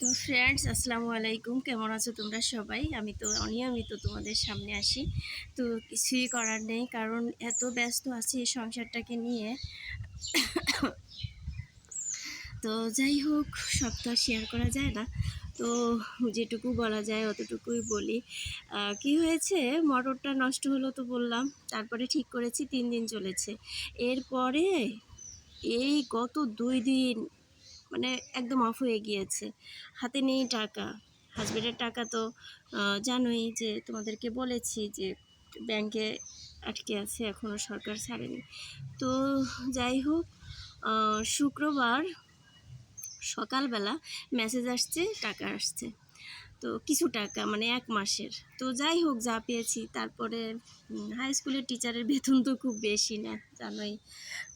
তো ফ্রেন্ডস আসসালামু আলাইকুম। কেমন আছো তোমরা সবাই? আমি তো অনিয়মিত তোমাদের সামনে আসি। তো কিছুই করার নেই, কারণ এত ব্যস্ত আছি এই সংসারটাকে নিয়ে। তো যাই হোক, সব তো শেয়ার করা যায় না। তো যেটুকু বলা যায় অতটুকুই বলি। কি হয়েছে? মটরটা নষ্ট হলো তো বললাম, তারপরে ঠিক করেছি, তিন দিন চলেছে। এরপরে এই গত দুই দিন মানে একদম অফ হয়ে গিয়েছে। হাতে নেই টাকা। হাজবেন্ডের টাকা তো জানোই যে তোমাদেরকে বলেছি যে ব্যাংকে আটকে আছে এখনও সরকার ছাড়েনি। তো যাই হোক শুক্রবার সকালবেলা মেসেজ আসছে, টাকা আসছে। তো কিছু টাকা মানে এক মাসের। তো যাই হোক, যা পেয়েছি। তারপরে হাই স্কুলের টিচারের বেতন তো খুব বেশি না, জানোই।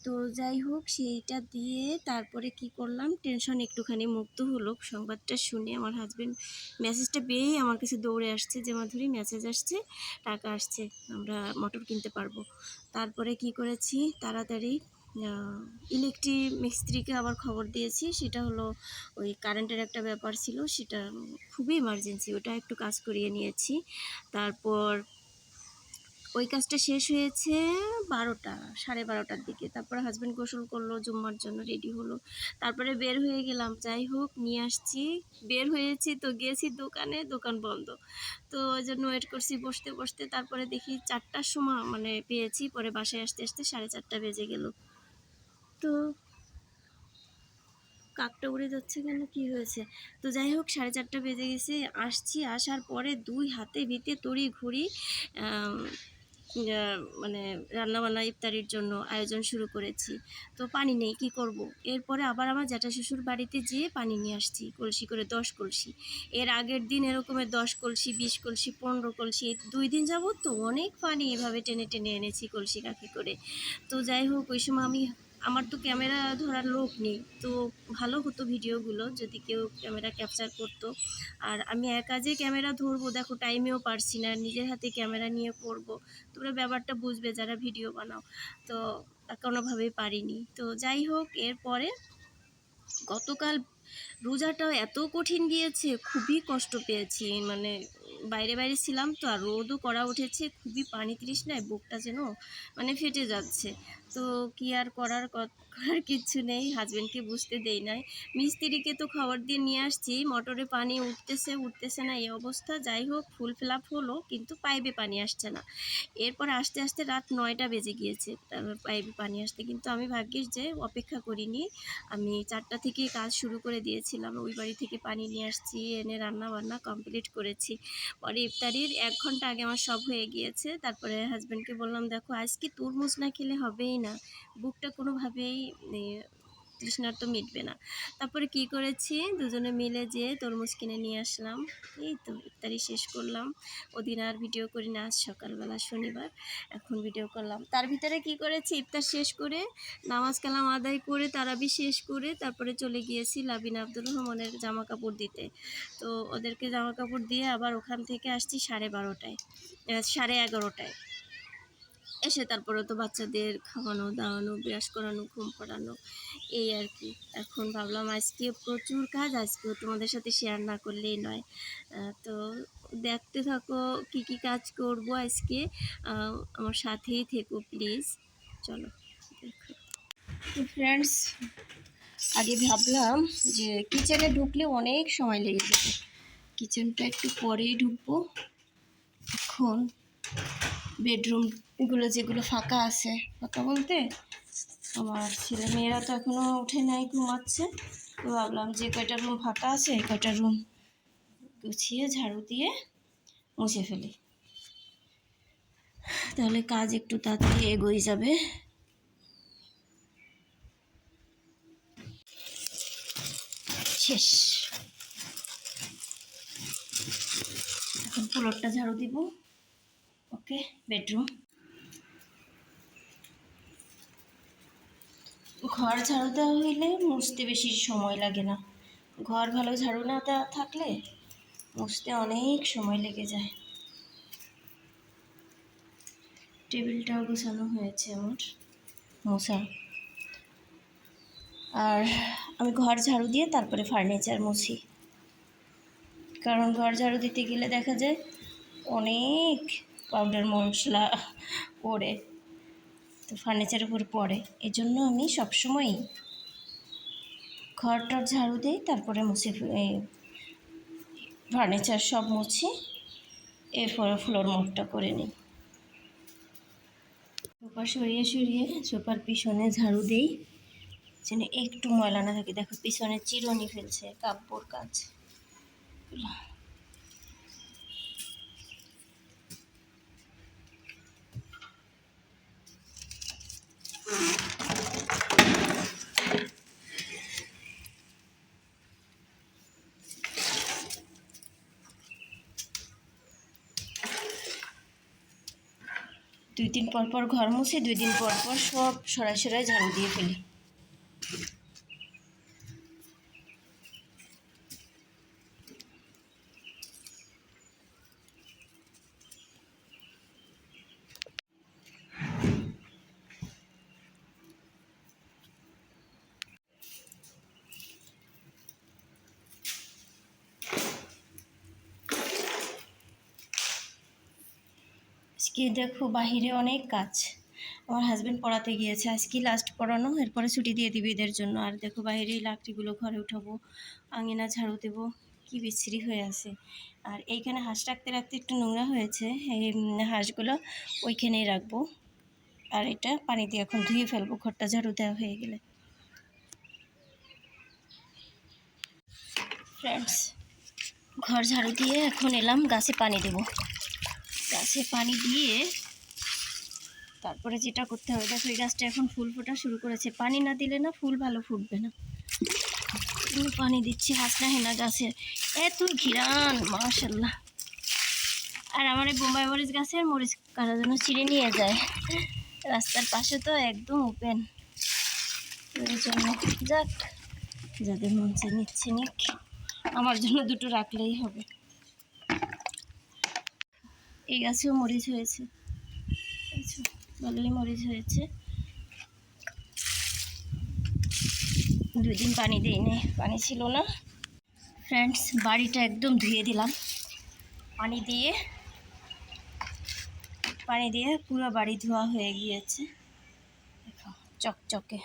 তো যাই হোক, সেইটা দিয়ে তারপরে কি করলাম টেনশন একটুখানি মুক্ত হলো। সংবাদটা শুনে আমার হাজব্যান্ড মেসেজটা পেয়েই আমার কাছে দৌড়ে আসছে যে মাধুরী মেসেজ আসছে, টাকা আসছে, আমরা মোটর কিনতে পারব। তারপরে কি করেছি, তাড়াতাড়ি ইলেকট্রিক মিস্ত্রিকে আবার খবর দিয়েছি। সেটা হলো ওই কারেন্টের একটা ব্যাপার ছিল, সেটা খুবই ইমার্জেন্সি ওটা একটু কাজ করিয়ে নিয়েছি। তারপর ওই কাজটা শেষ হয়েছে বারোটা, সাড়ে বারোটার দিকে। তারপরে হাজব্যান্ড গোসল করল, জুম্মার জন্য রেডি হলো। তারপরে বের হয়ে গেলাম, যাই হোক, নিয়ে আসছি। বের হয়েছি তো গিয়েছি দোকানে, দোকান বন্ধ। তো ওই জন্য ওয়েট করছি, বসতে বসতে। তারপরে দেখি চারটার সময় মানে পেয়েছি, পরে বাসায় আসতে আসতে সাড়ে চারটা বেজে গেল। তো কাকটা উড়ে যাচ্ছে কেন? কি হয়েছে? তো যাই হোক সাড়ে চারটা বেজে গেছে। আসছি আসার পরে দুই হাতে ভিতে তড়ি আহ, মানে রান্নাবান্না ইফতারির জন্য আয়োজন শুরু করেছি। তো পানি নেই কি করব। এরপরে আবার আমার জ্যাঠা শ্বশুর বাড়িতে যেয়ে পানি নিয়ে আসছি কলসি করে দশ কলসি। এর আগের দিন এরকমের দশ কলসি বিশ কলসি পনেরো কলসি দুই দিন যাবত তো অনেক পানি এভাবে টেনে টেনে এনেছি কলসি কাকি করে। তো যাই হোক ওই সময় আমি আমার তো ক্যামেরা ধরার লোক নেই। তো ভালো হতো ভিডিওগুলো যদি কেউ ক্যামেরা ক্যাপচার করতো। আর আমি একা যে ক্যামেরা ধরবো, দেখো টাইমেও পারছি না, নিজের হাতে ক্যামেরা নিয়ে করব তোমরা ব্যাপারটা বুঝবে যারা ভিডিও বানাও। তো কোনোভাবেই পারিনি। তো যাই হোক, এরপরে গতকাল রোজাটাও এত কঠিন গিয়েছে, খুবই কষ্ট পেয়েছি। মানে বাইরে বাইরে ছিলাম তো, আর রোদও করা উঠেছে, খুবই পানি তৃষ্ণায় বুকটা যেন মানে ফেটে যাচ্ছে। তো কি আর করার করার কিচ্ছু নেই হাজবেন্ডকে বুঝতে দেই নাই। মিস্ত্রিকে তো খবর দিয়ে নিয়ে আসছি, মোটরে পানি উঠতেছে উঠতেছে না এই অবস্থা। যাই হোক, ফুল ফিল আপ হলো, কিন্তু পাইপে পানি আসছে না। এরপর আস্তে আস্তে রাত নয়টা বেজে গিয়েছে পাইপে পানি আসতে। কিন্তু আমি ভাগ্যিস যে অপেক্ষা করিনি। আমি চারটা থেকে কাজ শুরু করে দিয়েছিলাম, ওই বাড়ি থেকে পানি নিয়ে আসছি, এনে রান্না বান্না কমপ্লিট করেছি। পরে ইফতারির এক ঘণ্টা আগে আমার সব হয়ে গিয়েছে, তারপরে হাজব্যান্ডকে বললাম, দেখো, আজকে তরমুজ না খেলে হবেই না। বুকটা কোনোভাবেই এ, তৃষ্ণার্ত মিটবে না। তারপরে কি করেছি? দুজনে মিলে যেয়ে তরমুজ কিনে নিয়ে আসলাম। এই তো ইফতারি শেষ করলাম। ওদিন আর ভিডিও করি না আজ সকালবেলা শনিবার। এখন ভিডিও করলাম। তার ভিতরে কি করেছি? ইফতার শেষ করে নামাজ কালাম আদায় করে তারাবি শেষ করে তারপরে চলে গিয়েছি লাবিন আব্দুল রহমানের জামা কাপড় দিতে। তো ওদেরকে জামা কাপড় দিয়ে আবার ওখান থেকে আসছি সাড়ে বারোটায় সাড়ে এগারোটায়। এসে তারপরে তো বাচ্চাদের খাওয়ানো, দাওয়ানো, ব্রাশ করানো, ঘুম পাড়ানো, এই আর কি। এখন ভাবলাম আজকে প্রচুর কাজ আজকেও তোমাদের সাথে শেয়ার না করলেই নয়। তো দেখতে থাকো কি কি কাজ করব আজকে। আমার সাথেই থেকো প্লিজ চলো, দেখো। তো ফ্রেন্ডস আগে ভাবলাম যে কিচেনে ঢুকলে অনেক সময় লেগে যাবে কিচেনটা একটু পরেই ঢুকবো। এখন বেডরুমগুলো যেগুলো ফাঁকা আছে ফাঁকা বলতে, আমার ছেলে মেয়েরা তো এখনও উঠে নাই, ঘুমাচ্ছে। তো ভাবলাম যে কয়টা রুম ফাঁকা আছে, কয়টা রুম গুছিয়ে, ঝাড়ু দিয়ে মুছে ফেলি। তাহলে কাজ একটু তাড়াতাড়ি এগোই যাবে। শেষ। এখন ফ্লোরটা ঝাড়ু দিব। ওকে বেডরুম ঘর ঝাড়ু দেওয়া হইলে মুছতে বেশি সময় লাগে না। ঘর ভালো ঝাড়ু না থাকলে মুছতে অনেক সময় লেগে যায়। টেবিলটাও গোছানো হয়েছে আমার, মোছা। আর আমি ঘর ঝাড়ু দিয়ে তারপরে ফার্নিচার মুছি। কারণ ঘর ঝাড়ু দিতে গেলে দেখা যায় অনেক পাউডার মশলা পড়ে। তো ফার্নিচারের উপর পড়ে। এই জন্য আমি সবসময়ই ঘরটার ঝাড়ু দিই, তারপরে মুছে ফার্নিচার সব মুছি, এরপরে ফ্লোর মোপটা করে নিই। সোফা সরিয়ে সরিয়ে সোফার পিছনে ঝাড়ু দেই, যেন একটু ময়লা না থাকে। দেখো, পিছনে চিরুনি ফেলছে, কাপড় কাজ দুই দিন পর পর ঘর মুছে, দুই দিন পর পর সব সরাই সরাই ঝাড়ু দিয়ে ফেলি। আজকে দেখো বাহিরে অনেক কাজ। আমার হাজব্যান্ড পড়াতে গিয়েছে। আজকে লাস্ট পড়ানো, এরপরে ছুটি দিয়ে দিবি এদের জন্য। আর দেখো বাইরে লাকড়িগুলো ঘরে উঠাবো, আঙিনা ঝাড়ু দেবো, কি বিশ্রী হয়ে আছে। আর এইখানে হাঁস রাখতে রাখতে একটু নোংরা হয়েছে। এই হাঁসগুলো ওইখানেই রাখব। আর এটা পানি দিয়ে এখন ধুয়ে ফেলব, ঘরটা ঝাড়ু দেওয়া হয়ে গেলে। ফ্রেন্ডস ঘর ঝাড়ু দিয়ে এখন এলাম, গাছে পানি দেবো। গাছে পানি দিয়ে তারপরে যেটা করতে হবে, দেখো এই গাছটা এখন ফুল ফোটা শুরু করেছে। পানি না দিলে না ফুল ভালো ফুটবে না। পানি দিচ্ছি হাসনা হেনা গাছের এত ঘিরান মাশাল্লাহ আর আমার এই বোম্বাই মরিচ গাছের মরিচ কারা যেন ছিঁড়ে নিয়ে যায়। রাস্তার পাশে তো একদম ওপেন ওই জন্য যাক, যাদের মন নিচ্ছে নিক। আমার জন্য দুটো রাখলেই হবে। এই গাছেও মরিচ হয়েছে? ভালোই মরিচ হয়েছে। দুই দিন পানি দিইনি, পানি ছিল না। ফ্রেন্ডস বাড়িটা একদম ধুয়ে দিলাম। পানি দিয়ে পানি দিয়ে পুরো বাড়ি ধোয়া হয়ে গিয়েছে। চকচকে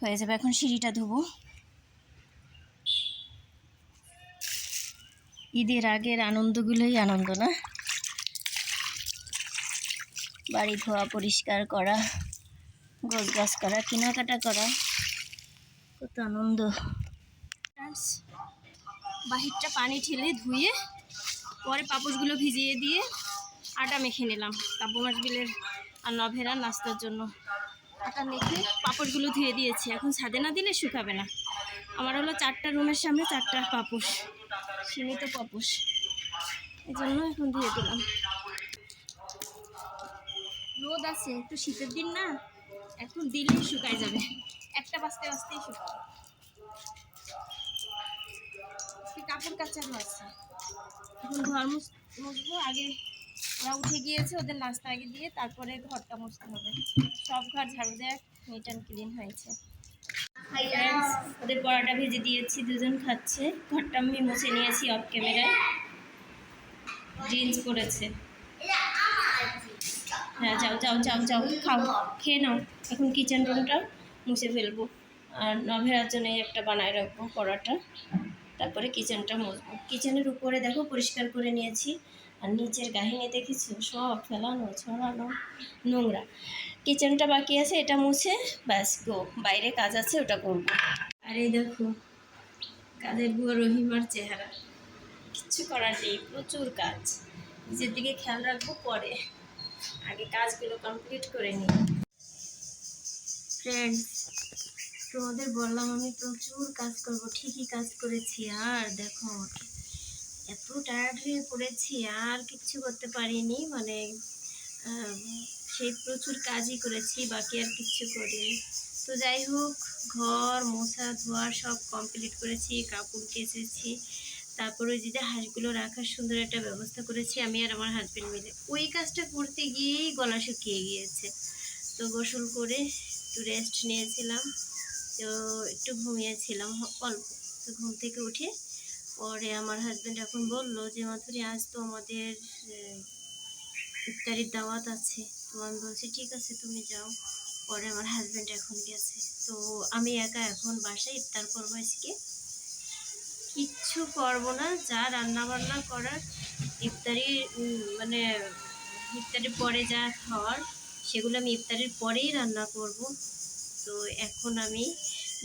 হয়ে যাবে। এখন সিঁড়িটা ধোবো। ঈদের আগের আনন্দগুলোই আনন্দ না? বাড়ি, ধোয়া পরিষ্কার করা গোছ গাছ করা, কেনাকাটা করা, কত আনন্দ। বাহিরটা পানি ঠেলে ধুয়ে, পরে পাপোশগুলো ভিজিয়ে দিয়ে আটা মেখে নিলাম। কাব্য মাছ বিলের আর নভেরা নাস্তার জন্য। আটা মেখে পাপড়গুলো ধুয়ে দিয়েছি। এখন ছাদে না দিলে শুকাবে না। আমার হলো চারটা রুমের সামনে চারটা পাপোশ, সীমিত পাপোশ। এই জন্য এখন ধুয়ে দিলাম। রোদ আছে, একটু শীতের দিন না, এখন দিলেই শুকায় যাবে। একটা বাজতে বাজতেই শুকাবে। কাপড় কাচানো আছে এখন ঘর মুছ- মুছবো, আগে ওরা উঠে গিয়েছে, ওদের নাস্তা আগে দিয়ে, তারপরে ঘরটা মুছতে হবে। সব ঘর ঝাড়ু দেয় নিট অ্যান্ড ক্লিন হয়েছে। ওদের পরোটা ভেজে দিয়েছি, দুজন খাচ্ছে। ঘরটা আমি মুছে নিয়েছি অফ ক্যামেরায় জিন্স করেছে। হ্যাঁ যাও যাও যাও যাও, খাও, খেয়ে নাও। এখন কিচেন রুমটা মুছে ফেলব। আর নভেরার জন্য একটা বানায় রাখব পরোটা। তারপরে কিচেনটা মুছবো। কিচেনের উপরে দেখো পরিষ্কার করে নিয়েছি। আর নিচের গাহিনী দেখেছ? সব ফেলানো, ছড়ানো, নোংরা। কিচেনটা বাকি আছে, এটা মুছে, ব্যাস, গো। বাইরে কাজ আছে, ওটা করব। আর এই দেখো কাজের বুয়া রহিমার চেহারা। কিচ্ছু করার নেই, প্রচুর কাজ। নিজের দিকে খেয়াল রাখব পরে। আগে কাজগুলো কমপ্লিট করে নিই। ফ্রেন্ডস তোমাদের বললাম আমি প্রচুর কাজ করব, ঠিকই কাজ করেছি, আর দেখো, এত টায়ার্ড হয়ে পড়েছি, আর কিচ্ছু করতে পারিনি মানে সেই প্রচুর কাজই করেছি, বাকি আর কিচ্ছু করিনি। তো যাই হোক, ঘর, মোছা ধোয়া সব কমপ্লিট করেছি, কাপড় কেচেছি তারপরে ওই যে হাঁসগুলো রাখার সুন্দর একটা ব্যবস্থা করেছি আমি আর আমার হাজব্যান্ড মিলে। ওই কাজটা করতে গিয়েই গলা শুকিয়ে গিয়েছে। তো গোসল করে একটু রেস্ট নিয়েছিলাম। তো একটু ঘুমিয়েছিলাম অল্প। তো ঘুম থেকে উঠে পরে আমার হাজব্যান্ড এখন বলল যে, মাধুরী, আজ তো আমাদের ইফতারির দাওয়াত আছে। তো আমি বলছি, ঠিক আছে, তুমি যাও। পরে আমার হাজব্যান্ড এখন গেছে। তো আমি একা এখন বাসায় ইফতার করব আজকে। কিচ্ছু করব না। যা রান্না বান্না করার ইফতারি মানে ইফতারির পরে যা খাওয়ার, সেগুলো আমি ইফতারির পরেই রান্না করব। তো এখন আমি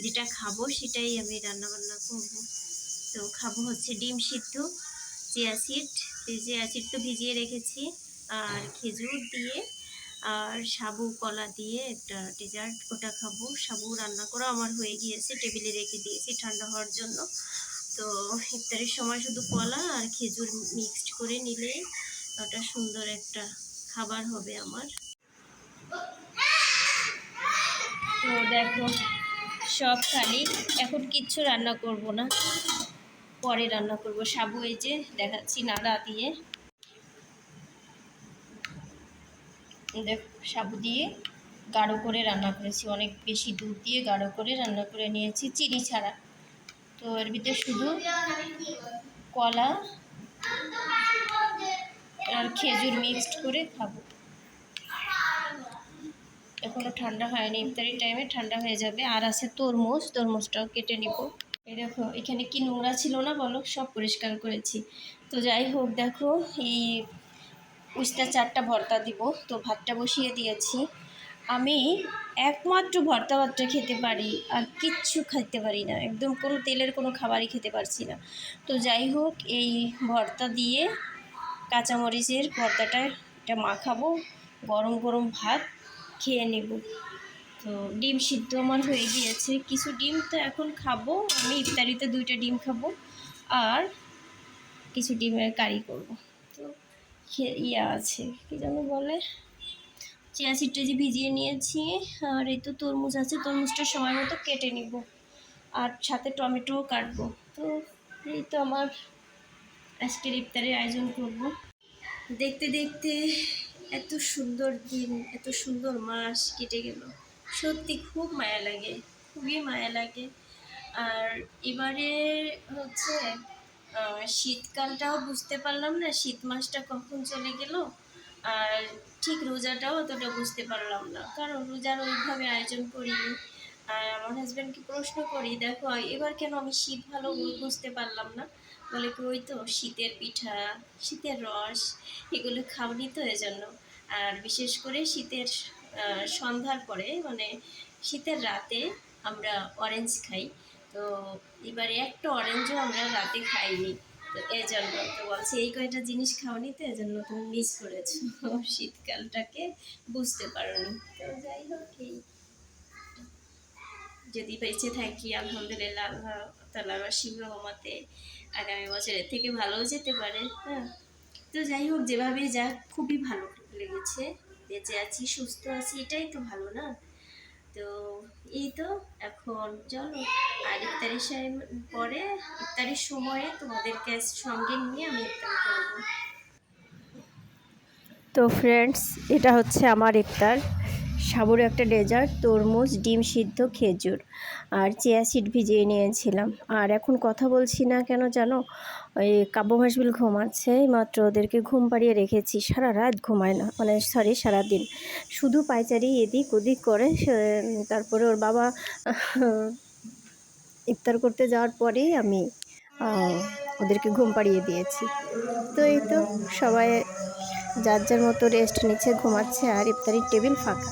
যেটা খাব সেটাই আমি রান্না বান্না করব। তো খাব হচ্ছে ডিম সিদ্ধ, চিয়া সিড চিয়া সিড তো ভিজিয়ে রেখেছি, আর খেজুর দিয়ে, আর সাবু, কলা দিয়ে একটা ডেজার্ট ওটা খাব। সাবু রান্না করা আমার হয়ে গিয়েছে, টেবিলে রেখে দিয়েছি ঠান্ডা হওয়ার জন্য। তো ইফতারের সময় শুধু কলা আর খেজুর মিক্সড করে নিলেই ওটা সুন্দর একটা খাবার হবে আমার। তো দেখো, সব খালি। এখন কিচ্ছু রান্না করব না। পরে রান্না করব। সাবু এই যে দেখাচ্ছি নাড়া দিয়ে। দেখো, সাবু দিয়ে গাঢ় করে রান্না করেছি। অনেক বেশি দুধ দিয়ে গাঢ় করে রান্না করে নিয়েছি। চিনি ছাড়া। তো এর ভিতরে শুধু কলা আর খেজুর মিক্সড করে খাব। এখনও ঠান্ডা হয়নি ইফতারির টাইমে ঠান্ডা হয়ে যাবে। আর আছে তরমুজ, তরমুজটাও কেটে নিব। এই দেখো, এখানে কি নোংরা ছিল না বলো? সব পরিষ্কার করেছি। তো যাই হোক, দেখো, এই উস্তা চারটা ভর্তা দিব। তো ভাতটা বসিয়ে দিয়েছি। আমি একমাত্র ভর্তা ভাতটা খেতে পারি আর কিচ্ছু খেতে পারি না। একদম কোনো তেলের কোনো খাবারই খেতে পারছি না। তো যাই হোক, এই ভর্তা দিয়ে কাঁচামরিচের ভর্তাটা এটা মাখাবো, গরম গরম ভাত খেয়ে নেব। তো ডিম সিদ্ধ আমার হয়ে গিয়েছে। কিছু ডিম তো এখন খাব, আমি ইফতারিতে দুইটা ডিম খাব আর কিছু ডিমের কারি করব। তো ইয়া আছে, কী যেন বলে? চিয়া সিডটা যে ভিজিয়ে নিয়েছি, আর এই তো তরমুজ আছে, তরমুজটা সময় মতো কেটে নিব। আর সাথে টমেটোও কাটবো। তো এই তো আমার আজকের ইফতারের আয়োজন করব। দেখতে দেখতে এত সুন্দর দিন, এত সুন্দর মাস কেটে গেল। সত্যি খুব মায়া লাগে, খুবই মায়া লাগে। আর এবারে হচ্ছে শীতকালটাও বুঝতে পারলাম না, শীত মাসটা কখন চলে গেল। আর ঠিক রোজাটাও অতটা বুঝতে পারলাম না। কারণ রোজার ওইভাবে আয়োজন করিনি। আর আমার হাজব্যান্ডকে প্রশ্ন করি, দেখো, এবার কেন আমি শীত ভালো বুঝতে পারলাম না? বলে, কি ওই তো শীতের পিঠা, শীতের রস, এগুলো খাওনি তো এজন্য। আর বিশেষ করে শীতের সন্ধ্যার পরে মানে শীতের রাতে আমরা অরেঞ্জ খাই। তো এবারে একটা অরেঞ্জও আমরা রাতে খাইনি। এই জন্য তো বলছে, এই কয়টা জিনিস খাওনি তো, এজন্য তুমি মিস করেছ। শীতকালটাকে বুঝতে পারোনি। তো যাই হোক যদি বেঁচে থাকি, আলহামদুলিল্লাহ, আল্লাহ তালার অসীম রহমতে আগামী বছরের থেকে ভালোও যেতে পারে হ্যাঁ। তো যাই হোক যেভাবে যাক, খুবই ভালো লেগেছে। বেঁচে আছি, সুস্থ আছি, এটাই তো ভালো না? তো এই তো, এখন চলো। আর ইফতারির সাই- পরে, ইফতারির সময়ে তোমাদেরকে সঙ্গে নিয়ে আমি ইফতার করব। তো ফ্রেন্ডস এটা হচ্ছে আমার ইফতার। সাবুর একটা ডেজার্ট, তরমুজ, ডিম সিদ্ধ, খেজুর আর চিয়া সিড ভিজিয়ে নিয়েছিলাম। আর এখন কথা বলছি না কেন জানো? ওই কাব্য ভাসবিল ঘুমাচ্ছে মাত্র ওদেরকে ঘুম পাড়িয়ে রেখেছি। সারা রাত ঘুমায় না মানে সরি সারাদিন শুধু পায়চারি এদিক ওদিক করে তারপরে ওর বাবা ইফতার করতে যাওয়ার পরেই আমি ওদেরকে ঘুম পাড়িয়ে দিয়েছি। তো এই তো, সবাই যার যার মতো রেস্ট নিচ্ছে, ঘুমাচ্ছে আর ইফতারির টেবিল ফাঁকা।